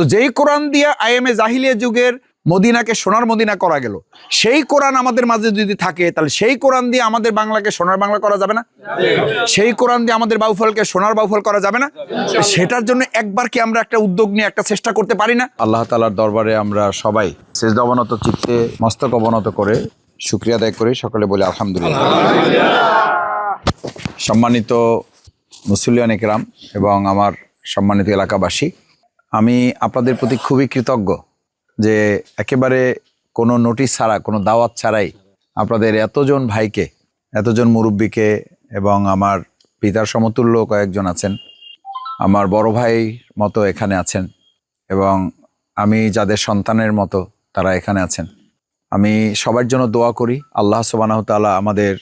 তো যেই কোরআন দিয়ে আইএমএ জাহিলিয়া যুগের মদিনাকে সোনার মদিনা করা গেল, সেই কোরআন আমাদের মাঝে যদি থাকে, তাহলে সেই কোরআন দিয়ে আমাদের বাংলাকে সোনার বাংলা করা যাবে না? সেই কোরআন দিয়ে আমাদের বাউফলকে সোনার বাউফল করা যাবে না? সেটার জন্য একবার কি আমরা একটা উদ্যোগ নিয়ে একটা চেষ্টা করতে পারি না? আল্লাহ তালার দরবারে আমরা সবাই শেষ অবনত চিত্তে মস্তক অবনত করে শুক্রিয়া আদায় করে, সকলে বলে আলহামদুলিল্লাহ। সম্মানিত মুসলিয়ান একরাম এবং আমার সম্মানিত এলাকাবাসী আমি আপনাদের প্রতি খুবই কৃতজ্ঞ যে একেবারে কোনো নোটিশ ছাড়া, কোনো দাওয়াত ছাড়াই আপনাদের এতজন ভাইকে, এতজন মুরব্বীকে এবং আমার পিতার সমতুল্য কয়েকজন আছেন, আমার বড় ভাই মতো এখানে আছেন এবং আমি যাদের সন্তানের মতো তারা এখানে আছেন। আমি সবার জন্য দোয়া করি, আল্লাহ সুবানাহ তাআলা আমাদের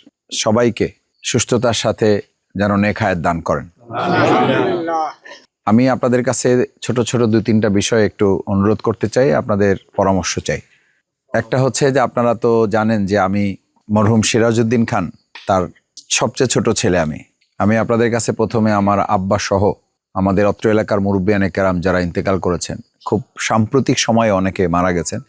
সবাইকে সুস্থতার সাথে যেন নেখায়ের দান করেন। আমি আপনাদের কাছে ছোট ছোট দুই তিনটা বিষয় একটু অনুরোধ করতে চাই, আপনাদের পরামর্শ চাই। একটা হচ্ছে যে আপনারা তো জানেন যে আমি মরহুম সিরাজউদ্দিন খান, তার সবচেয়ে ছোট ছেলে আমি। আমি আপনাদের কাছে প্রথমে আমার আব্বা সহ আমাদের অত্র এলাকার মুরব্বিয়ান কেরাম যারা ইন্তেকাল করেছেন, খুব সাম্প্রতিক সময়ে অনেকে মারা গেছেন।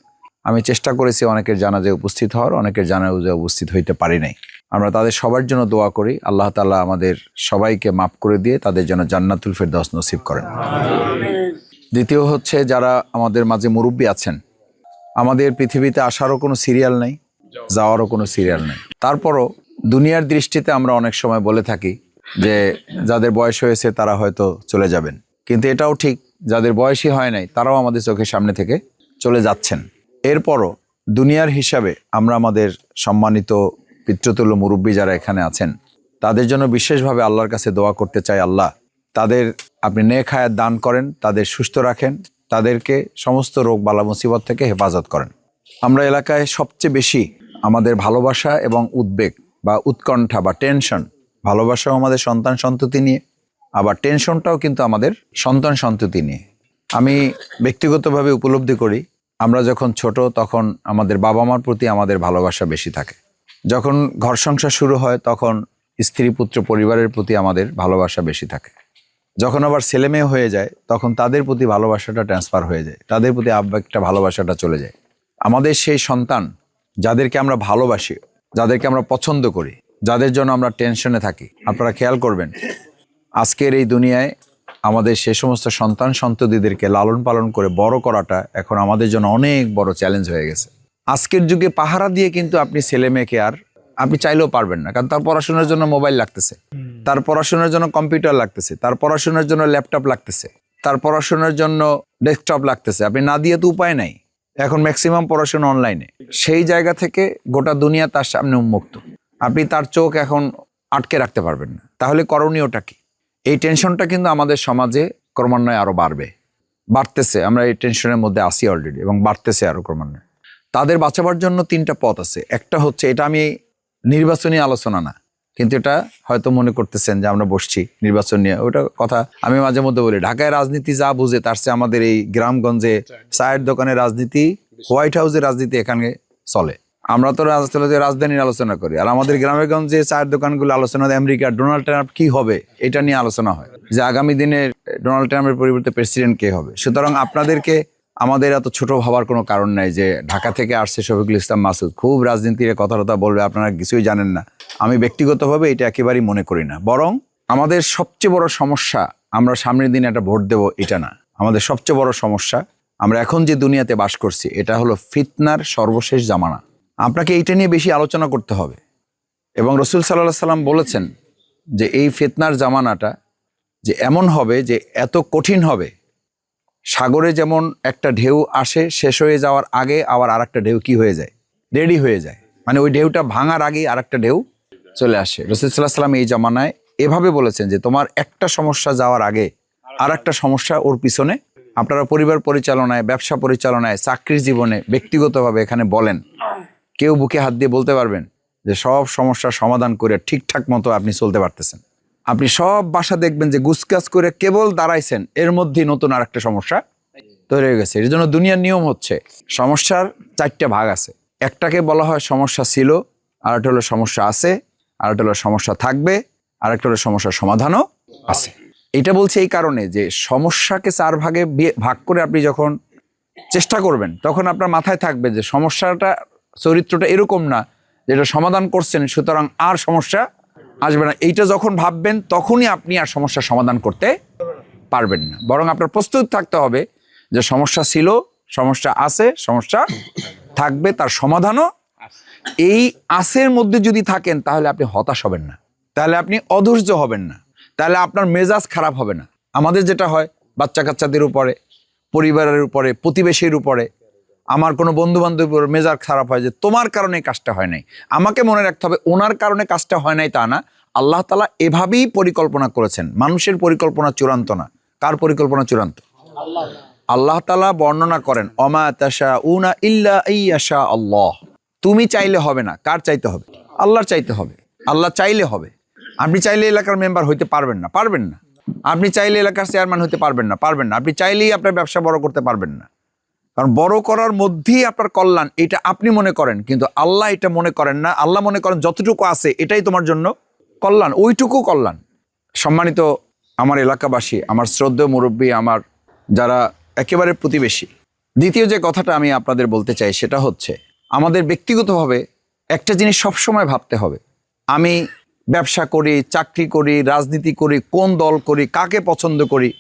আমি চেষ্টা করেছি অনেকের জানাজে উপস্থিত হওয়ার, অনেকের জানাজে উপস্থিত হইতে পারি নাই। আমরা তাদের সবার জন্য দোয়া করি। আল্লাহ তাআলা আমাদের সবাইকে মাফ করে দিয়ে তাদের জন্য জান্নাতুল ফেরদৌস নসিব করেন। দ্বিতীয় হচ্ছে যারা আমাদের মাঝে মুরব্বী আছেন আমাদের পৃথিবীতে আসারও কোনো সিরিয়াল নেই যাওয়ারও কোনো সিরিয়াল নেই। তারপরও দুনিয়ার দৃষ্টিতে আমরা অনেক সময় বলে থাকি যে যাদের বয়স হয়েছে তারা হয়তো চলে যাবেন। কিন্তু এটাও ঠিক যাদের বয়সই হয় নাই তারাও আমাদের চোখের সামনে থেকে চলে যাচ্ছেন। এরপরও দুনিয়ার হিসাবে আমরা আমাদের সম্মানিত পিতৃতুল্য মুরব্বী যারা এখানে আছেন, তাদের জন্য বিশেষভাবে আল্লাহর কাছে দোয়া করতে চাই আল্লাহ। তাদের আপনি নেক দান করেন, তাদের সুস্থ রাখেন, তাদেরকে সমস্ত রোগ বালা মুসিবত থেকে হেফাজত করেন। আমরা এলাকায় সবচেয়ে বেশি আমাদের ভালোবাসা এবং উদ্বেগ বা উৎকণ্ঠা বা টেনশন, ভালোবাসাও আমাদের সন্তান সন্ততি নিয়ে, আবার টেনশনটাও কিন্তু আমাদের সন্তান সন্ততি নিয়ে। আমি ব্যক্তিগতভাবে উপলব্ধি করি, আমরা যখন ছোট তখন আমাদের বাবা মার প্রতি আমাদের ভালোবাসা বেশি থাকে। যখন ঘর সংসার শুরু হয়, তখন স্ত্রী পুত্র পরিবারের প্রতি আমাদের ভালোবাসা বেশি থাকে। যখন আবার ছেলে মেয়ে হয়ে যায়, তখন তাদের প্রতি ভালোবাসাটা ট্রান্সফার হয়ে যায়। তাদের প্রতি আবেগটা, ভালোবাসাটা চলে যায়। আমাদের সেই সন্তান, যাদেরকে আমরা ভালোবাসি, যাদেরকে আমরা পছন্দ করি, যাদের জন্য আমরা টেনশনে থাকি, আপনারা খেয়াল করবেন, আজকের এই দুনিয়ায় আমাদের সে সমস্ত সন্তান সন্ততিদেরকে লালন পালন করে বড় করাটা এখন আমাদের জন্য অনেক বড় চ্যালেঞ্জ হয়ে গেছে। আজকের যুগে পাহারা দিয়ে কিন্তু আপনি ছেলে মেয়েকে আর আপনি চাইলেও পারবেন না কারণ তার পড়াশোনার জন্য মোবাইল লাগতেছে। তার পড়াশোনার জন্য কম্পিউটার লাগতেছে তার পড়াশোনার জন্য ল্যাপটপ লাগতেছে তার পড়াশোনার জন্য ডেস্কটপ লাগতেছে। আপনি না দিয়ে তো উপায় নাই এখন ম্যাক্সিমাম পড়াশোনা অনলাইনে। সেই জায়গা থেকে গোটা দুনিয়া তার সামনে উন্মুক্ত। আপনি তার চোখ এখন আটকে রাখতে পারবেন না। তাহলে করণীয়টা কি? এই টেনশনটা কিন্তু আমাদের সমাজে ক্রমান্বয়ে আরও বাড়বে। বাড়তেছে আমরা এই টেনশনের মধ্যে আসি অলরেডি এবং বাড়তেছে আরও ক্রমান্বয়ে। তাদের বাঁচাবার জন্য তিনটা পথ আছে। একটা হচ্ছে, এটা আমি নির্বাচনী আলোচনা না, কিন্তু এটা হয়তো মনে করতেছেন যে আমরা বসছি নির্বাচন নিয়ে। ওটা কথা আমি মাঝে মধ্যে বলি, ঢাকায় রাজনীতি যা বুঝে, তার চেয়ে আমাদের এই গ্রামগঞ্জে চায়ের দোকানের রাজনীতি, হোয়াইট হাউসের রাজনীতি এখানে চলে। আমরা তো রাজধানীর আলোচনা করি। আর আমাদের গ্রামে গঞ্জে চায়ের দোকানগুলো আলোচনা আমেরিকা, ডোনাল্ড ট্রাম্প কি হবে? এটা নিয়ে আলোচনা হয়। যে আগামী দিনে ডোনাল্ড ট্রাম্পের পরিবর্তে প্রেসিডেন্ট কে হবে? সুতরাং আপনাদেরকে আমাদের এত ছোট ভাবার কোনো কারণ নাই যে ঢাকা থেকে আসছে শফিকুল ইসলাম মাসুদ। খুব রাজনীতির কথা বলবে, আপনারা কিছুই জানেন না। আমি ব্যক্তিগতভাবে এটা একেবারেই মনে করি না। বরং আমাদের সবচেয়ে বড় সমস্যা, আমরা সামনের দিনে একটা ভোট দেব, এটা না। আমাদের সবচেয়ে বড় সমস্যা, আমরা এখন যে দুনিয়াতে বাস করছি, এটা হলো ফিতনার সর্বশেষ জামানা। আপনাকে এইটা নিয়ে বেশি আলোচনা করতে হবে। এবং রসুল সাল্লাহ সাল্লাম বলেছেন যে, এই ফিতনার জামানাটা যে এমন হবে যে, এত কঠিন হবে সাগরে যেমন একটা ঢেউ আসে, শেষ হয়ে যাওয়ার আগে আবার আর একটা ঢেউ কি হয়ে যায়? রেডি হয়ে যায়। মানে ওই ঢেউটা ভাঙার আগেই আর একটা ঢেউ চলে আসে। রসুল্লাহ সাল্লাম এই জামানায় এভাবে বলেছেন যে, তোমার একটা সমস্যা যাওয়ার আগে আর একটা সমস্যা ওর পিছনে। আপনারা পরিবার পরিচালনায়, ব্যবসা পরিচালনায়, চাকরির জীবনে ব্যক্তিগতভাবে এখানে বলেন। কেউ বুকে হাত দিয়ে বলতে পারবেন যে, সব সমস্যার সমাধান করে ঠিকঠাক মতো আপনি চলতে পারতেছেন। আপনি সব বাসা দেখবেন যে গুসকাজ করে কেবল দাঁড়াইছেন, এর মধ্যেই নতুন আর একটা সমস্যা তৈরি হয়ে গেছে। এর জন্য দুনিয়ার নিয়ম হচ্ছে, সমস্যার চারটা ভাগ আছে। একটাকে বলা হয় সমস্যা ছিল আর একটা হলো সমস্যা আছে আর একটা হলো সমস্যা থাকবে আর একটা হলো সমস্যার সমাধানও আছে। এটা বলছে এই কারণে যে সমস্যাকে চার ভাগে ভাগ করে আপনি যখন চেষ্টা করবেন, তখন আপনার মাথায় থাকবে যে সমস্যাটা, চরিত্রটা এরকম না, যেটা সমাধান করছেন, সুতরাং আর সমস্যা আসবে না। এইটা যখন ভাববেন, তখনই আপনি আর সমস্যার সমাধান করতে পারবেন না। বরং আপনার প্রস্তুত থাকতে হবে যে সমস্যা ছিল, সমস্যা আছে, সমস্যা থাকবে, তার সমাধানও এই আসের মধ্যে যদি থাকেন, তাহলে আপনি হতাশ হবেন না। তাহলে আপনি অধৈর্য হবেন না। তাহলে আপনার মেজাজ খারাপ হবে না। আমাদের যেটা হয় বাচ্চা কাচ্চাদের উপরে, পরিবারের উপরে, প্রতিবেশীর উপরে আমার কোনো বন্ধু বান্ধবের মেজাজ খারাপ হয় যে তোমার কারণে কাজটা হয় নাই। আমাকে মনে রাখতে হবে ওনার কারণে কাজটা হয় নাই তা না। আল্লাহ তালা এভাবেই পরিকল্পনা করেছেন। মানুষের পরিকল্পনা চূড়ান্ত না। কার পরিকল্পনা চূড়ান্ত? আল্লাহ তালা বর্ণনা করেন অমা তাশা উনা ইল্লা ইয়াশা আল্লাহ তুমি চাইলে হবে না। কার চাইতে হবে? আল্লাহর চাইতে হবে। আল্লাহ চাইলে হবে। আপনি চাইলে এলাকার মেম্বার হইতে পারবেন না। পারবেন না। আপনি চাইলে এলাকার চেয়ারম্যান হতে পারবেন না। পারবেন না। আপনি চাইলেই আপনার ব্যবসা বড় করতে পারবেন না। কারণ বড় করার মধ্যেই আপনার কল্যাণ, এটা আপনি মনে করেন। কিন্তু আল্লাহ এটা মনে করেন না। আল্লাহ মনে করেন যতটুকু আছে, এটাই তোমার জন্য কল্যাণ, ওইটুকু কল্যাণ। সম্মানিত আমার এলাকাবাসী, আমার শ্রদ্ধেয় মুরব্বী, আমার যারা একেবারে প্রতিবেশী। দ্বিতীয় যে কথাটা আমি আপনাদের বলতে চাই, সেটা হচ্ছে, আমাদের ব্যক্তিগতভাবে একটা জিনিস সবসময় ভাবতে হবে। আমি ব্যবসা করি, চাকরি করি, রাজনীতি করি, কোন দল করি, কাকে পছন্দ করি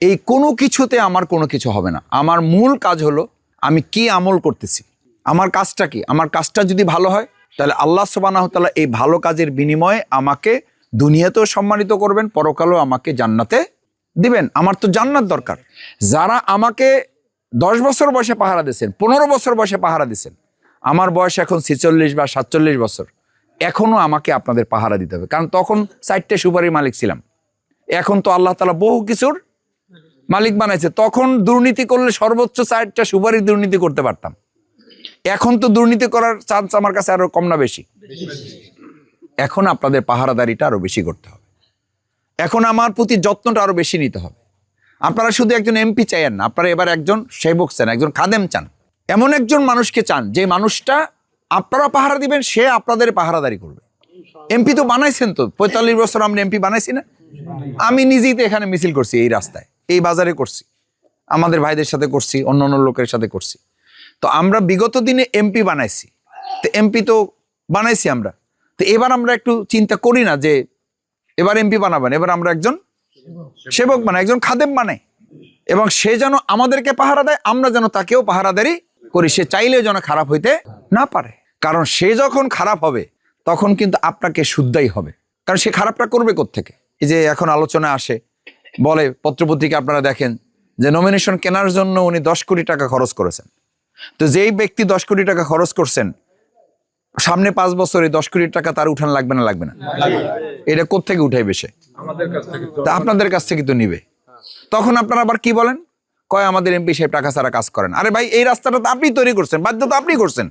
এই কোনো কিছুতে আমার কোনো কিছু হবে না। আমার মূল কাজ হলো আমি কি আমল করতেছি? আমার কাজটা কি? আমার কাজটা যদি ভালো হয়, তাহলে আল্লাহ সুবানাহতালা এই ভালো কাজের বিনিময়ে আমাকে দুনিয়াতেও সম্মানিত করবেন, পরকালও আমাকে জান্নাতে দিবেন। আমার তো জান্নাত দরকার। যারা আমাকে দশ বছর বয়সে পাহারা দিয়েছেন, পনেরো বছর বয়সে পাহারা দিয়েছেন, আমার বয়স এখন ছেচল্লিশ বা সাতচল্লিশ বছর এখনও আমাকে আপনাদের পাহারা দিতে হবে। কারণ তখন চারটে সুপারির মালিক ছিলাম। এখন তো আল্লাহ তালা বহু কিছুর মালিক বানাইছে, তখন দুর্নীতি করলে সর্বোচ্চ চারটা সুপারির দুর্নীতি করতে পারতাম। এখন তো দুর্নীতি করার চান্স আমার কাছে আরও কম না বেশি। এখন আপনাদের পাহারাদারিটা আরও বেশি করতে হবে। এখন আমার প্রতি যত্নটা আরও বেশি নিতে হবে। আপনারা শুধু একজন এমপি চাইয়েন না, আপনারা এবার একজন সেবক চান, একজন খাদেম চান। এমন একজন মানুষকে চান, যে মানুষটা আপনারা পাহারা দিবেন, সে আপনাদের পাহারাদারি করবে। এমপি তো বানাইছেন তো, পঁয়তাল্লিশ বছর আমরা এমপি বানাইছি না। আমি নিজেই তো এখানে মিছিল করছি এই রাস্তায়। এই বাজারে করছি, আমাদের ভাইদের সাথে করছি, অন্য অন্য লোকের সাথে করছি। তো আমরা বিগত দিনে এমপি বানাইছি। তো এমপি তো বানাইছি আমরা। তো এবার আমরা একটু চিন্তা করি না যে এবার এমপি বানাবেন, এবার আমরা একজন সেবক বানাই, একজন খাদেম বানাই। এবং সে যেন আমাদেরকে পাহারা দেয়, আমরা যেন তাকেও পাহারাদারি করি। সে চাইলেও যেন খারাপ হইতে না পারে। কারণ সে যখন খারাপ হবে, তখন কিন্তু আপনাকে শুদ্ধাই হবে। কারণ সে খারাপটা করবে থেকে এই যে এখন আলোচনা আসে বলে পত্রপত্রিকা আপনারা দেখেন যে নমিনেশন কেনার জন্য উনি দশ কোটি টাকা খরচ করেছেন। তো যেই ব্যক্তি দশ কোটি টাকা খরচ করছেন সামনে পাঁচ বছরে দশ কোটি টাকা তার উঠান লাগবে না লাগবে না? এটা কোত্থেকে উঠাইবে সে? তা আপনাদের কাছ থেকে তো নিবে। তখন আপনারা আবার কি বলেন? কয় আমাদের এমপি সাহেব টাকা ছাড়া কাজ করেন। আরে ভাই এই রাস্তাটা তো আপনি তৈরি করছেন বাধ্য তো আপনি করছেন।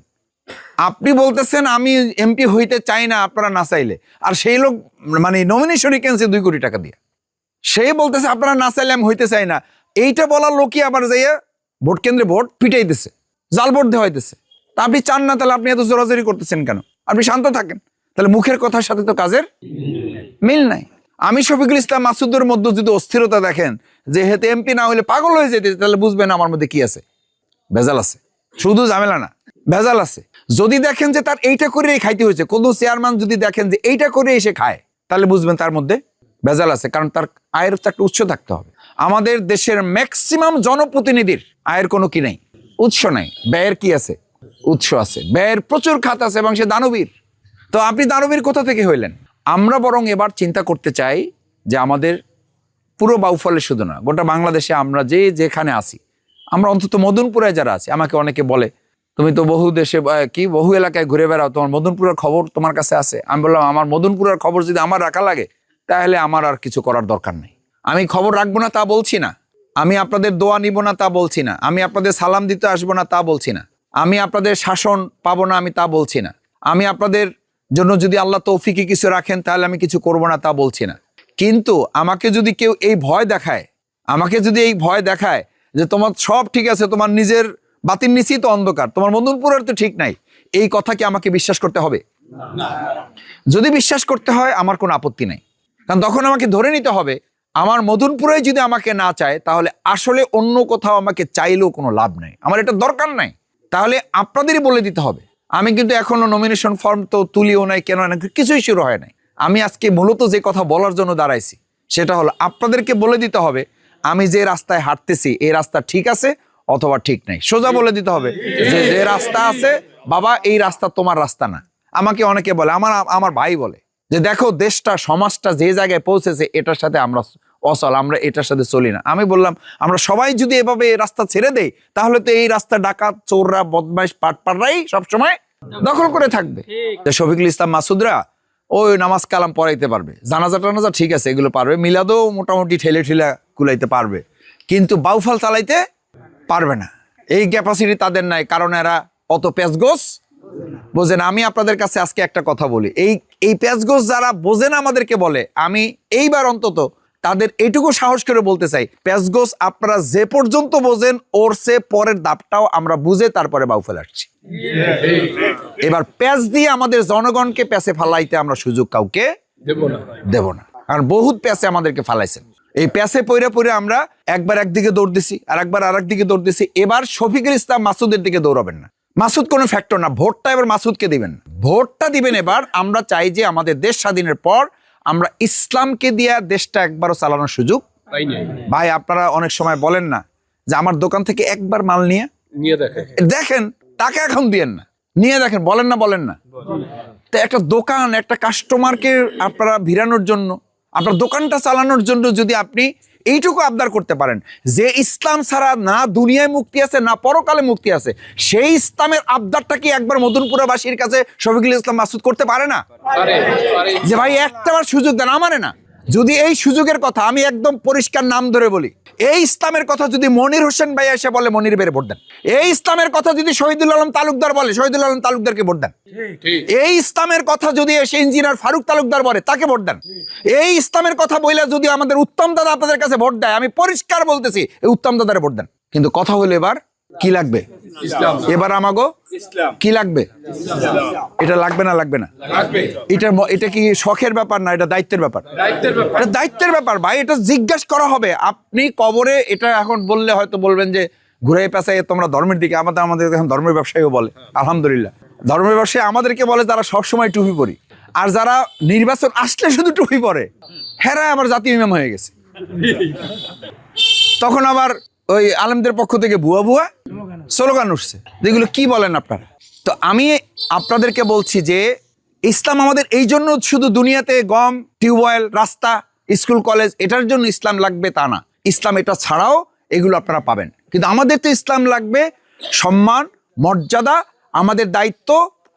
আপনি বলতেছেন আমি এমপি হইতে চাই না আপনারা না চাইলে। আর সেই লোক মানে নমিনেশনই কেনছে দুই কোটি টাকা দিয়ে? সে বলতেছে, আপনারা না চাইলে আমি হইতে চাই না। এইটা বলার লোকই আবার যাইয়া ভোট কেন্দ্রে ভোট পিটাইতেছে, জাল ভোট দেওয়া হইতেছে। তা আপনি চান না, তাহলে আপনি এত জোরাজোরি করতেছেন কেন? আপনি শান্ত থাকেন। তাহলে মুখের কথার সাথে তো কাজের মিল নাই। আমি শফিকুল ইসলাম মাসুদের মধ্যে যদি অস্থিরতা দেখেন যে হেতে এমপি না হলে পাগল হয়ে যেতে তাহলে বুঝবেন আমার মধ্যে কি আছে। ভেজাল আছে। শুধু ঝামেলা না, ভেজাল আছে। যদি দেখেন যে তার এইটা করেই খাইতে হয়েছে, কোনো চেয়ারম্যান যদি দেখেন যে এইটা করে এসে খায়, তাহলে বুঝবেন তার মধ্যে ভেজাল আছে, কারণ তার আয়ের তো একটা উৎস থাকতে হবে। আমাদের দেশের ম্যাক্সিমাম জনপ্রতিনিধির আয়ের কোনো কি নেই? উৎস নাই। ব্যয়ের কি আছে? উৎস আছে। ব্যয়ের প্রচুর খাত আছে এবং সে দানবীর। তো আপনি দানবীর কোথা থেকে হইলেন? আমরা বরং এবার চিন্তা করতে চাই যে আমাদের পুরো বাউফলে শুধু না, গোটা বাংলাদেশে আমরা যে যেখানে আছি, আমরা অন্তত মদনপুরে যারা আছি, আমাকে অনেকে বলে, তুমি তো বহু দেশে কি বহু এলাকায় ঘুরে বেড়াও, তোমার মদনপুরের খবর তোমার কাছে আছে? আমি বললাম, আমার মদনপুরের খবর যদি আমার রাখা লাগে তাহলে আমার আর কিছু করার দরকার নেই। আমি খবর রাখব না তা বলছি না। আমি আপনাদের দোয়া নিব না তা বলছি না। আমি আপনাদের সালাম দিতে আসব না তা বলছি না। আমি আপনাদের শাসন পাবো না আমি তা বলছি না। আমি আপনাদের জন্য যদি আল্লাহ তৌফিকে কিছু রাখেন, তাহলে আমি কিছু করব না তা বলছি না। কিন্তু আমাকে যদি কেউ এই ভয় দেখায়, আমাকে যদি এই ভয় দেখায় যে তোমার সব ঠিক আছে, তোমার নিজের বাতির নিচেই তো অন্ধকার, তোমার মদনপুরের তো ঠিক নাই, এই কথা কি আমাকে বিশ্বাস করতে হবে? যদি বিশ্বাস করতে হয়, আমার কোনো আপত্তি নাই। কারণ তখন আমাকে ধরে নিতে হবে, আমার মদনপুরে যদি আমাকে না চায়, তাহলে আসলে অন্য কোথাও আমাকে চাইলেও কোনো লাভ নাই। আমার এটা দরকার নাই। তাহলে আপনাদেরই বলে দিতে হবে, আমি কিন্তু এখনও নমিনেশন ফর্ম তো তুলিও নাই, কেন না কিছুই শুরু হয় নাই। আমি আজকে মূলত যে কথা বলার জন্য দাঁড়াইছি, সেটা হলো আপনাদেরকে বলে দিতে হবে, আমি যে রাস্তায় হাঁটতেছি, এই রাস্তা ঠিক আছে অথবা ঠিক নাই? সোজা বলে দিতে হবে যে যে রাস্তা আছে, বাবা, এই রাস্তা তোমার রাস্তা না। আমাকে অনেকে বলে, আমার আমার ভাই বলে যে দেখো দেশটা সমাজটা যে জায়গায় পৌঁছেছে এটার সাথে আমরা অচল আমরা এটার সাথে চলি না। আমি বললাম আমরা সবাই যদি এভাবে রাস্তা ছেড়ে দেই তাহলে তো এই রাস্তা ডাকাত চোররা বদমাইশ পাটপাড়রাই সবসময় দখল করে থাকবে। শফিকুল ইসলাম মাসুদরা ওই নামাজ কালাম পড়াইতে পারবে। জানাজা টানাজা ঠিক আছে এগুলো পারবে। মিলাদও মোটামুটি ঠেলে ঠেলে কুলাইতে পারবে। কিন্তু বাউফাল চালাইতে পারবে না। এই ক্যাপাসিটি তাদের নাই কারণ এরা অত পেঁচগোস বোঝেন আমি আপনাদের কাছে আজকে একটা কথা বলি। এই এই প্যাচগোস যারা বোঝেন আমাদেরকে বলে আমি এইবার অন্তত তাদের এইটুকু সাহস করে বলতে চাই প্যাচগোস আপনারা যে পর্যন্ত বোঝেন ওর সে পরের দাপটাও আমরা বুঝে তারপরে বাউ ফেলাচ্ছি এবার প্যাচ দিয়ে আমাদের জনগণকে প্যাচে ফালাইতে আমরা সুযোগ কাউকে দেব না। দেব না। কারণ বহুত প্যাচে আমাদেরকে ফালাইছেন। এই প্যাচে পইরা পইরা আমরা একবার একদিকে দৌড় দিছি আর একবার আর একদিকে দৌড় দিছি। এবার শফিকুল ইসলাম মাসুদের দিকে দৌড়াবেন না। মাসুদ কোনো ফ্যাক্টর না ভোটটা এবার মাসুদকে দিবেন। ভোটটা দিবেন এবার আমরা চাই যে আমাদের দেশ স্বাধীনের পর আমরা ইসলামকে দিয়ে দেশটা একবারও চালানোর সুযোগ ভাই আপনারা অনেক সময় বলেন না যে আমার দোকান থেকে একবার মাল নিয়ে দেখেন। তাকে এখন দিয়েন না। নিয়ে দেখেন বলেন না বলেন না। তো একটা দোকান একটা কাস্টমারকে আপনারা ভিড়ানোর জন্য আপনার দোকানটা চালানোর জন্য যদি আপনি এইটুকু আবদার করতে পারেন যে ইসলাম ছাড়া না দুনিয়ায় মুক্তি আছে না পরকালে মুক্তি আছে সেই ইসলামের আবদারটা কি একবার মদনপুরাবাসীর কাছে শফিকুল ইসলাম মাসুদ করতে পারে না? যে ভাই একটাবার সুযোগ দেন আমারে না। যদি এই সুযোগের কথা আমি একদম পরিষ্কার নাম ধরে বলি, এই ইসলামের কথা যদি মনির হোসেন ভাই এসে বলে, মনির বেড়ে ভোট দেন। এই ইসলামের কথা যদি শহীদুল আলম তালুকদার বলে, শহীদুল আলম তালুকদারকে ভোট দেন। এই ইসলামের কথা যদি এসে ইঞ্জিনিয়ার ফারুক তালুকদার বলে, তাকে ভোট দেন। এই ইসলামের কথা বইলে যদি আমাদের উত্তম দাদা আপনাদের কাছে ভোট দেয়, আমি পরিষ্কার বলতেছি, এই উত্তম দাদারে ভোট দেন। কিন্তু কথা হলো এবার, কি লাগবে? এবার আমাগো কি লাগবে? এটা লাগবে না লাগবে না? এটা এটা কি শখের ব্যাপার না এটা দায়িত্বের ব্যাপার? এটা দায়িত্বের ব্যাপার ভাই এটা জিজ্ঞাসা করা হবে। আপনি কবরে এটা এখন বললে হয়তো বলবেন যে ঘুরে পেঁচাই তোমরা ধর্মের দিকে আমাদের আমাদের এখন ধর্মের ব্যবসায়ীও বলে আলহামদুলিল্লাহ। ধর্মের ব্যবসায়ী আমাদেরকে বলে তারা সবসময় টুপি পরি আর যারা নির্বাচন আসলে শুধু টুপি পরে হেরা আমার জাতীয় ইমাম হয়ে গেছে। তখন আবার ওই আলেমদের পক্ষ থেকে ভুয়া ভুয়া স্লোগান উঠছে, যেগুলো কি বলেন আপনারা? তো আমি আপনাদেরকে বলছি যে, ইসলাম আমাদের এই জন্য শুধু দুনিয়াতে গম টিউবওয়েল রাস্তা, স্কুল, কলেজ, এটার জন্য ইসলাম লাগবে তা না। ইসলাম এটা ছাড়াও এগুলো আপনারা পাবেন। কিন্তু আমাদের তো ইসলাম লাগবে সম্মান, মর্যাদা, আমাদের দায়িত্ব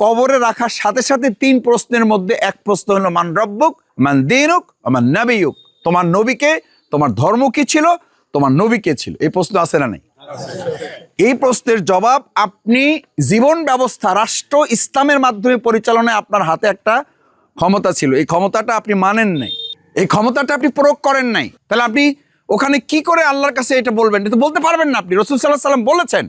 কবরে রাখার সাথে সাথে তিন প্রশ্নের মধ্যে এক প্রশ্ন হলো, মান রব্বুক, মান দিনুক আমার নবীয়ুক? তোমার নবীকে, তোমার ধর্ম কি ছিল? তোমার নবী কে ছিল? এই প্রশ্ন আসে না নেই? এই প্রশ্নের জবাব আপনি জীবন ব্যবস্থা, রাষ্ট্র, ইসলামের মাধ্যমে পরিচালনায় আপনার হাতে একটা ক্ষমতা ছিল। এই ক্ষমতাটা আপনি মানেন নাই। এই ক্ষমতাটা আপনি প্রয়োগ করেন নাই। তাহলে আপনি ওখানে কি করে আল্লাহর কাছে এটা বলবেন? এটা বলতে পারবেন না আপনি। রসুল সাল্লাহ সাল্লাম বলেছেন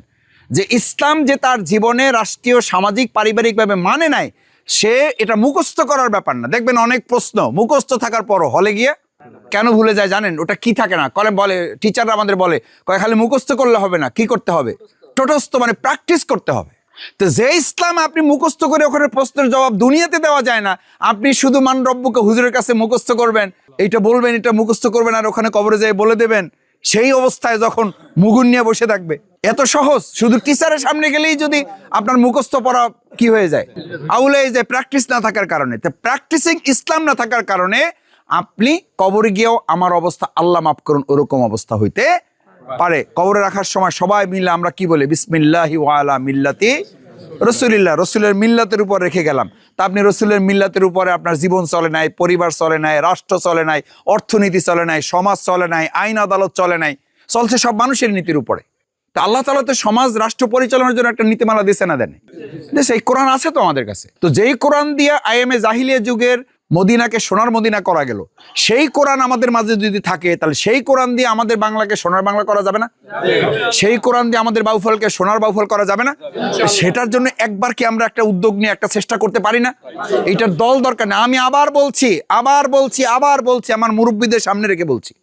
যে ইসলাম যে তার জীবনে রাষ্ট্রীয়, সামাজিক, পারিবারিকভাবে মানে নাই, সে এটা মুখস্থ করার ব্যাপার না। দেখবেন অনেক প্রশ্ন, মুখস্থ থাকার পরও হলে গিয়ে কেন ভুলে যায় জানেন? ওটা কি থাকে না? কলে বলে টিচাররা আমাদের বলে কয় খালি মুখস্থ করলে হবে না কি করতে হবে? টোটস্থ মানে প্র্যাকটিস করতে হবে। তো যে ইসলাম আপনি মুখস্থ করে ওখানে প্রশ্নের জবাব দুনিয়াতে দেওয়া যায় না আপনি শুধু মান রব্বকে হুজুরের কাছে মুখস্থ করবেন এইটা বলবেন এটা মুখস্থ করবেন আর ওখানে কবরে যেয়ে বলে দেবেন সেই অবস্থায় যখন মুগুন নিয়ে বসে থাকবে। এত সহজ শুধু টিচারের সামনে গেলেই যদি আপনার মুখস্থ পড়া কি হয়ে যায়? আউলে যে প্র্যাকটিস না থাকার কারণে। তো প্র্যাকটিসিং ইসলাম না থাকার কারণে আপনি কবরে গিয়েও আমার অবস্থা আল্লাহ মাফ করুন, ওরকম অবস্থা হইতে পারে। কবরে রাখার সময় সবাই মিলে আমরা কি বলি? বিসমিল্লাহি ওয়ালা মিল্লাতি রসুলিল্লাহ। রসুলের মিল্লাতের উপর রেখে গেলাম। তা আপনি রসুলের মিল্লাতের উপরে আপনার জীবন চলে নাই, পরিবার চলে নাই, রাষ্ট্র চলে নাই, অর্থনীতি চলে নাই, সমাজ চলে নাই, আইন আদালত চলে নাই, চলছে সব মানুষের নীতির উপরে। তা আল্লাহ তালা তো সমাজ, রাষ্ট্র পরিচালনার জন্য একটা নীতিমালা দিছে না দেন? সেই কোরআন আছে তো আমাদের কাছে। তো যেই কোরআন দিয়ে আইএমএ জাহিলিয়া যুগের মদিনাকে সোনার মদিনা করা গেল। সেই কোরআন আমাদের মাঝে যদি থাকে, তাহলে সেই কোরআন দিয়ে আমাদের বাংলাকে সোনার বাংলা করা যাবে না? সেই কোরআন দিয়ে আমাদের বাউফলকে সোনার বাউফল করা যাবে না? সেটার জন্য একবার কি আমরা একটা উদ্যোগ নিয়ে একটা চেষ্টা করতে পারি না? এটার দল দরকার না। আমি আবার বলছি আবার বলছি আবার বলছি, আমার মুরব্বীদের সামনে রেখে বলছি।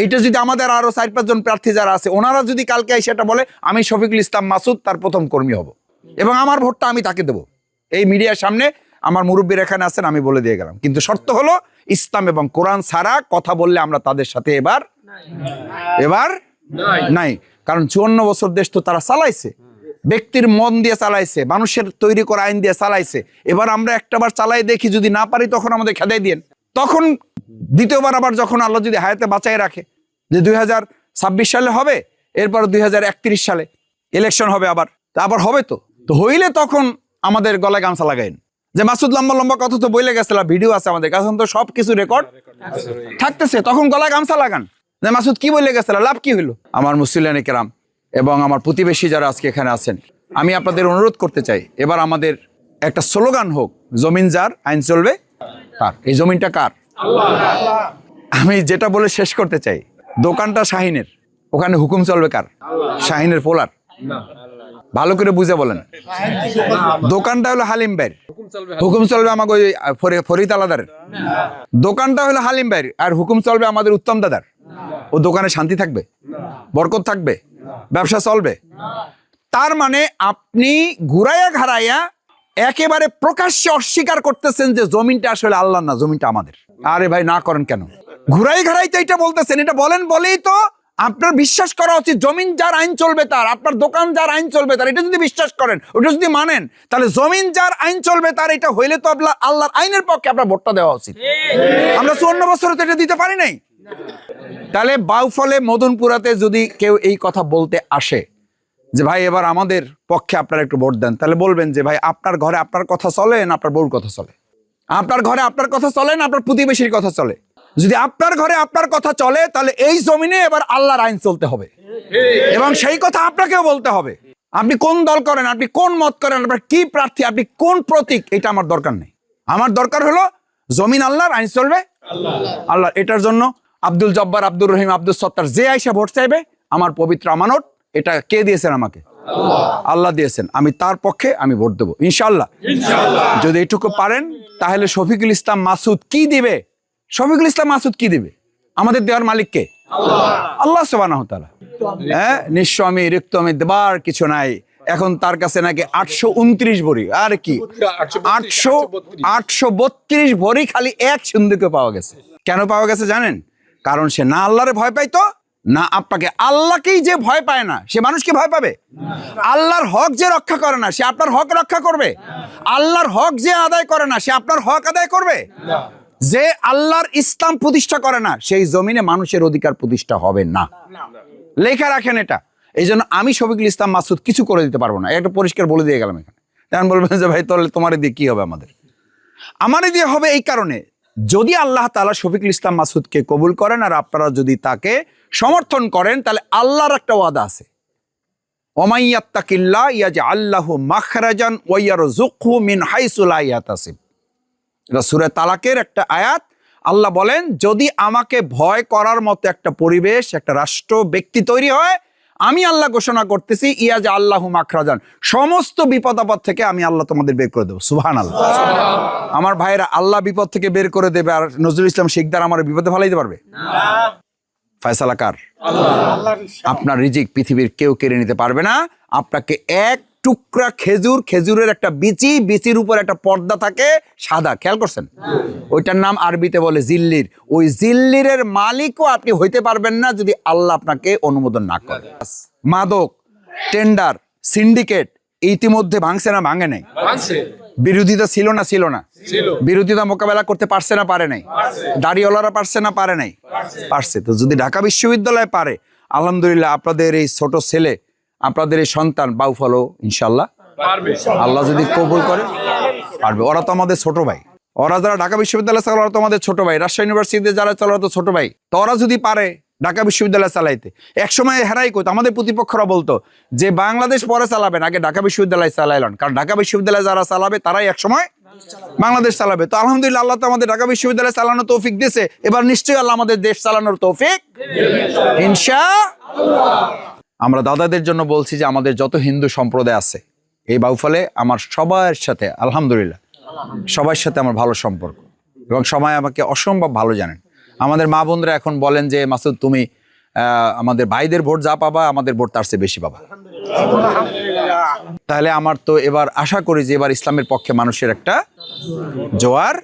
এইটা যদি আমাদের আরও চার পাঁচজন প্রার্থী যারা আছে, ওনারা যদি কালকে এসে এটা বলে, আমি শফিকুল ইসলাম মাসুদ, তার প্রথম কর্মী হব। এবং আমার ভোটটা আমি তাকে দেবো। এই মিডিয়ার সামনে আমার মুরব্বীর এখানে আছেন আমি বলে দিয়ে গেলাম। কিন্তু শর্ত হলো ইসলাম এবং কোরআন ছাড়া কথা বললে আমরা তাদের সাথে এবার এবার নাই। কারণ চুয়ান্ন বছর দেশ তো তারা চালাইছে। ব্যক্তির মন দিয়ে চালাইছে মানুষের তৈরি করা আইন দিয়ে চালাইছে। এবার আমরা একটাবার চালাই দেখি যদি না পারি তখন আমাদের খেদাই দিন তখন দ্বিতীয়বার আবার যখন আল্লাহ যদি হায়াতে বাঁচাই রাখে যে দুই হাজার ছাব্বিশ সালে হবে এরপর দুই হাজার একত্রিশ সালে। ইলেকশন হবে আবার। তা আবার হবে তো? তো হইলে তখন আমাদের গলায় গামছা লাগাইন। যে মাসুদ লম্বা লম্বা কথা তো বইলে গেছিল ভিডিও আছে আমাদের কাছে তো সব কিছু রেকর্ড থাকতেছে, তখন গলায় গামছা লাগান। যে মাসুদ কি বলে গেছিল লাভ কি হইল? আমার মুসলিয়ানি কেরাম এবং আমার প্রতিবেশী যারা আজকে এখানে আছেন, আমি আপনাদের অনুরোধ করতে চাই, এবার আমাদের একটা স্লোগান হোক, জমিন যার, আইন চলবে, তার। এই জমিনটা কার? আমি যেটা বলে শেষ করতে চাই, দোকানটা শাহিনের, ওখানে হুকুম চলবে কার? শাহিনের পোলার। ভালো করে বুঝে বলেন। দোকানটা হলো হালিম ভাইয়ের। হুকুম চলবে আমাকে ওই ফরি- ফরিদ আলাদার। দোকানটা হলো হালিম ভাইয়ের, আর হুকুম চলবে আমাদের উত্তম দাদার। ও দোকানে শান্তি থাকবে, বরকত থাকবে, ব্যবসা চলবে। তার মানে আপনি ঘুরাইয়া ঘাড়াইয়া একেবারে প্রকাশ্যে অস্বীকার করতেছেন যে জমিনটা আসলে আল্লাহ না, জমিনটা আমাদের। আরে ভাই, না করেন কেন? ঘুরাই ঘাড়াই তো এটা বলতেছেন, এটা বলেন বলেই তো আপনার বিশ্বাস করা উচিত, জমিন যার আইন চলবে তার, আপনার দোকান যার আইন চলবে তার, এটা যদি বিশ্বাস করেন, ওটা যদি মানেন, তাহলে জমিন যার আইন চলবে তার, এটা হইলে তো আপনার আল্লাহর আইনের পক্ষে আপনার ভোটটা দেওয়া উচিত। আমরা চুয়ান্ন বছরে তো এটা দিতে পারি নাই। তাহলে বাউফলে মদনপুরাতে যদি কেউ এই কথা বলতে আসে, যে ভাই এবার আমাদের পক্ষে আপনারা একটু ভোট দেন, তাহলে বলবেন যে ভাই, আপনার ঘরে আপনার কথা চলে না আপনার বউর কথা চলে? আপনার ঘরে আপনার কথা চলে না আপনার প্রতিবেশীর কথা চলে? যদি আপনার ঘরে আপনার কথা চলে তাহলে এই জমিনে এবার আল্লাহর আইন চলতে হবে। এবং সেই কথা আপনাকেও বলতে হবে। আপনি কোন দল করেন আপনি কোন মত করেন আপনার কি প্রার্থী আপনি কোন প্রতীক এটা আমার দরকার নেই। আমার দরকার হলো জমিন আল্লাহর আইন চলবে আল্লাহ। এটার জন্য আব্দুল জব্বার আব্দুর রহিম আব্দুল সত্তার যে আইসা ভোট চাইবে আমার পবিত্র আমানত এটা কে দিয়েছেন আমাকে? আল্লাহ। দিয়েছেন। আমি তার পক্ষে আমি ভোট দেবো। ইনশাল্লাহ যদি এটুকু পারেন তাহলে শফিকুল ইসলাম মাসুদ কি দিবে? শফিকুল ইসলাম মাসুদ কি দিবে? আমাদের দেওয়ার মালিককে আল্লাহ। সুবহানাহু তাআলা। হ্যাঁ নিঃস্ব আমি রিক্ত আমি দেবার কিছু নাই। এখন তার কাছে নাকি আটশো উনত্রিশ ভরি। আর কি? আটশো আটশো বত্রিশ ভরি খালি এক সিন্ধুকে পাওয়া গেছে। কেন পাওয়া গেছে জানেন? কারণ সে না আল্লাহরে ভয় পাইতো না আপনাকে আল্লাহকেই যে ভয় পায় না সে মানুষকে ভয় পাবে? আল্লাহর হক যে রক্ষা করে না সে আপনার হক রক্ষা করবে? আল্লাহর হক যে আদায় করে না সে আপনার হক আদায় করবে? যে আল্লাহর ইসলাম প্রতিষ্ঠা করে না, সেই জমিনে মানুষের অধিকার প্রতিষ্ঠা হবে না। লেখা রাখেন এটা। এই জন্য আমি শফিকুল ইসলাম মাসুদ কিছু করে দিতে পারব না। একটা পরিষ্কার বলে দিয়ে গেলাম এখানে। তখন বলবেন যে, ভাই, তাহলে তোমার দিয়ে কি হবে আমাদের? আমার দিয়ে হবে এই কারণে, যদি আল্লাহ তালা শফিকুল ইসলাম মাসুদকে কবুল করেন আর আপনারা যদি তাকে সমর্থন করেন, তাহলে আল্লাহর একটা ওয়াদা আছে। ওমাইয়াত্তাকিল্লা ইয়াজ আল্লাহ মাখরাজান ওয়াইয়ার জুকহু মিন হাইসুলা ইয়াতাসিব। এটা সুরে তালাকের একটা আয়াত। আল্লাহ বলেন যদি আমাকে ভয় করার মতো একটা পরিবেশ একটা রাষ্ট্র ব্যক্তি তৈরি হয় আমি আল্লাহ ঘোষণা করতেছি ইয়াজ আল্লাহ মাখরাজান। সমস্ত বিপদ আপদ থেকে আমি আল্লাহ তোমাদের বের করে দেবো। সুহান আল্লাহ আমার ভাইয়েরা আল্লাহ বিপদ থেকে বের করে দেবে আর নজরুল ইসলাম শিকদার আমার বিপদে ফালাইতে পারবে? ফয়সালা কার? আপনার রিজিক পৃথিবীর কেউ কেড়ে নিতে পারবে না। আপনাকে এক টুকরা খেজুর খেজুরের একটা বিচি বিচির উপর একটা পর্দা থাকে সাদা। খেয়াল করছেন? ওইটার নাম আরবিতে বলে জিল্লির। ওই জিল্লিরের মালিকও আপনি হইতে পারবেন না যদি আল্লাহ আপনাকে অনুমোদন না করে। মাদক টেন্ডার সিন্ডিকেট ইতিমধ্যে ভাঙছে না ভাঙে নাই? বিরোধিতা ছিল না ছিল না? বিরোধিতা মোকাবেলা করতে পারছে না পারে নাই? দাড়িওয়ালারা পারছে না পারে নাই? পারছে। তো যদি ঢাকা বিশ্ববিদ্যালয় পারে আলহামদুলিল্লাহ আপনাদের এই ছোট ছেলে আপনাদের এই সন্তান বাউফলো ইনশাল্লাহ। আল্লাহ যদি কবুল করে পারবে। ওরা তো আমাদের ছোট ভাই। ওরা যারা ঢাকা বিশ্ববিদ্যালয় চালায় ওরা তো আমাদের ছোট ভাই। রাজশাহী ইউনিভার্সিটিতে যারা চালায় ওরা তো ছোট ভাই। তো ওরা যদি পারে ঢাকা বিশ্ববিদ্যালয় চালাইতে। এক সময় হেরাই করতো আমাদের প্রতিপক্ষরা বলতো যে বাংলাদেশ পরে চালাবেন আগে ঢাকা বিশ্ববিদ্যালয় চালাইলেন। কারণ ঢাকা বিশ্ববিদ্যালয় যারা চালাবে তারাই এক সময় বাংলাদেশ চালাবে। তো আলহামদুলিল্লাহ আল্লাহ তো আমাদের ঢাকা বিশ্ববিদ্যালয় চালানোর তৌফিক দিয়েছে। এবার নিশ্চয়ই আল্লাহ আমাদের দেশ চালানোর তৌফিক ইনশা আমরা দাদাদের জন্য বলছি যে আমাদের যত হিন্দু সম্প্রদায় আছে, এই বাউফলে আমার সবার সাথে, আলহামদুলিল্লাহ, সবার সাথে আমার ভালো সম্পর্ক। এবং সবাই আমাকে অসম্ভব ভালো জানেন। আমাদের মা বোনরা এখন বলেন যে, মাসুদ, তুমি আমাদের ভাইদের ভোট যা পাবা, আমাদের ভোট তার চেয়ে বেশি পাবা। তাহলে আমার তো এবার আশা করি যে, এবার ইসলামের পক্ষে মানুষের একটা জোয়ার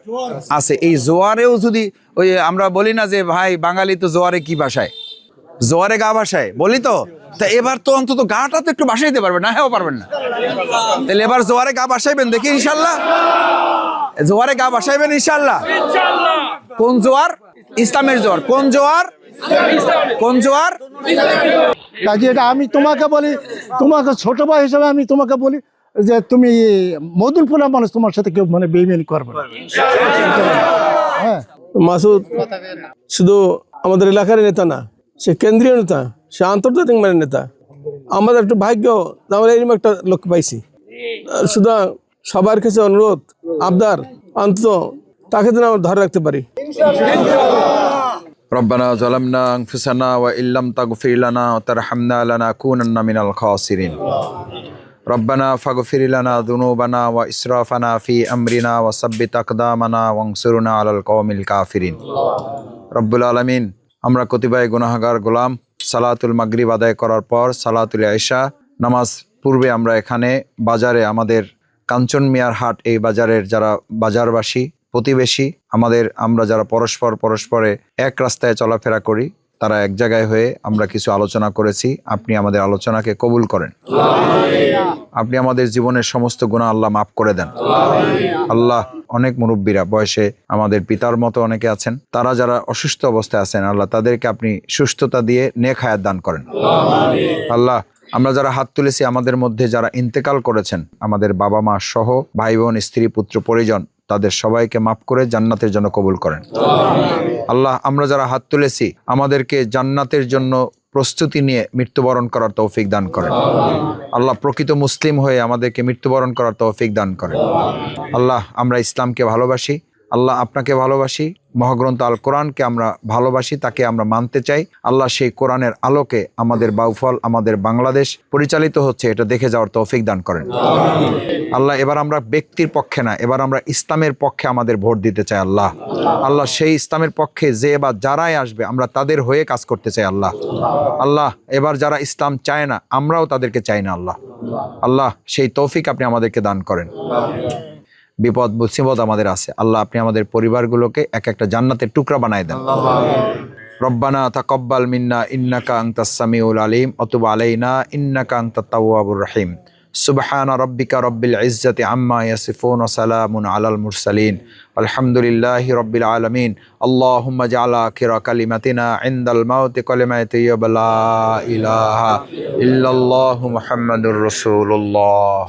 আছে। এই জোয়ারেও যদি, ওই আমরা বলি না যে, ভাই, বাঙালি তো জোয়ারে কি ভাষায়? জোয়ারে গা ভাষায় বলি তো? তা এবার তো অন্তত গাটা তো একটু ভাসাইতে পারবেন না হ্যাঁ পারবেন না। তাহলে এবার জোয়ারে গা ভাসাইবেন দেখি ইনশাল্লাহ। জোয়ারে গা ভাসাইবেন ইনশাল্লাহ। কোন জোয়ার? ইসলামের জোয়ার। কোন জোয়ার? কোন জোয়ার? কাজে এটা আমি তোমাকে বলি তোমাকে ছোট ভাই হিসেবে আমি তোমাকে বলি যে তুমি মদুলপুরা মানুষ তোমার সাথে কেউ মানে বেইমানি করবে না। হ্যাঁ মাসুদ শুধু আমাদের এলাকার নেতা না সে কেন্দ্রীয় নেতা সে আন্তর্জাতিক মানের নেতা আমাদের একটু ভাগ্য যে আমরা এরকম একটা লোক পাইছি আর শুধু সবার কাছে অনুরোধ আবদার অন্তত তাকে যেন আমরা ধরে রাখতে পারি ربنا ظلمنا أنفسنا وإن لم تغفر لنا وترحمنا لنكونن من الخاسرين ربنا فاغفر لنا ذنوبنا وإسرافنا في أمرنا وثبت أقدامنا وانصرنا على القوم الكافرين রব্বুল আলমিন আমরা কতিপয় গুনাহগার গোলাম সালাতুল মাগরিব আদায় করার পর সালাতুল আয়সা নামাজ পূর্বে আমরা এখানে বাজারে আমাদের কাঞ্চন মিয়ার হাট এই বাজারের যারা বাজারবাসী প্রতিবেশী আমাদের আমরা যারা পরস্পর পরস্পরে এক রাস্তায় চলাফেরা করি তারা এক জায়গায় হয়ে আমরা কিছু আলোচনা করেছি। আপনি আমাদের আলোচনাকে কবুল করেন। আপনি আমাদের জীবনের সমস্ত গুণা আল্লাহ মাফ করে দেন। আল্লাহ অনেক মুরব্বীরা, বয়সে আমাদের পিতার মতো অনেকে আছেন, তারা যারা অসুস্থ অবস্থায় আছেন, আল্লাহ তাদেরকে আপনি সুস্থতা দিয়ে নেক হায়াত দান করেন। আল্লাহ, আমরা যারা হাত তুলেছি, আমাদের মধ্যে যারা ইন্তেকাল করেছেন, আমাদের বাবা মা সহ ভাই বোন, স্ত্রী, পুত্র, পরিজন, তাদের সবাইকে মাফ করে জান্নাতের জন্য কবুল করেন। আল্লাহ, আমরা যারা হাত তুলেছি, আমাদেরকে জান্নাতের জন্য প্রস্তুতি নিয়ে মৃত্যুবরণ করার তৌফিক দান করেন। আল্লাহ প্রকৃত মুসলিম হয়ে আমাদেরকে মৃত্যুবরণ করার তৌফিক দান করেন। আল্লাহ, আমরা ইসলামকে ভালোবাসি আল্লাহ আপনাকে ভালোবাসি। মহাগ্রন্থ আল কোরআনকে আমরা ভালোবাসি, তাকে আমরা মানতে চাই। আল্লাহ সেই কোরআনের আলোকে আমাদের বাউফল, আমাদের বাংলাদেশ পরিচালিত হচ্ছে, এটা দেখে যাওয়ার তৌফিক দান করেন। আল্লাহ, এবার আমরা ব্যক্তির পক্ষে না, এবার আমরা ইসলামের পক্ষে আমাদের ভোট দিতে চাই আল্লাহ। আল্লাহ, সেই ইসলামের পক্ষে যে বা যারাই আসবে, আমরা তাদের হয়ে কাজ করতে চাই আল্লাহ। আল্লাহ, এবার যারা ইসলাম চায় না, আমরাও তাদেরকে চাই না আল্লাহ। আল্লাহ, সেই তৌফিক আপনি আমাদেরকে দান করেন। বিপদ মুসিবত আমাদের আছে। আল্লাহ আপনি আমাদের পরিবারগুলোকে এক একটা জান্নাতের টুকরা বানায় দেন। রব্বানা তাকাব্বাল মিন্না ইন্নাকা আনতাস সামিউল আলিম অতুব আলাইনা ইন্নাকা আনতাত তাওয়াবুর রহিম। সুবহান রব্বিকা রব্বিল ইজ্জাতি আম্মা ইয়াসিফুন ওয়া সালামুন আলাল মুরসালিন। আলহামদুলিল্লাহি রব্বিল আলামিন। আল্লাহুম্মা জাআলা আখিরা কালিমাতিনা ইনদাল মাউতি কালিমাত তাইয়্যিবা লা ইলাহা ইল্লাল্লাহু মুহাম্মাদুর রাসূলুল্লাহ।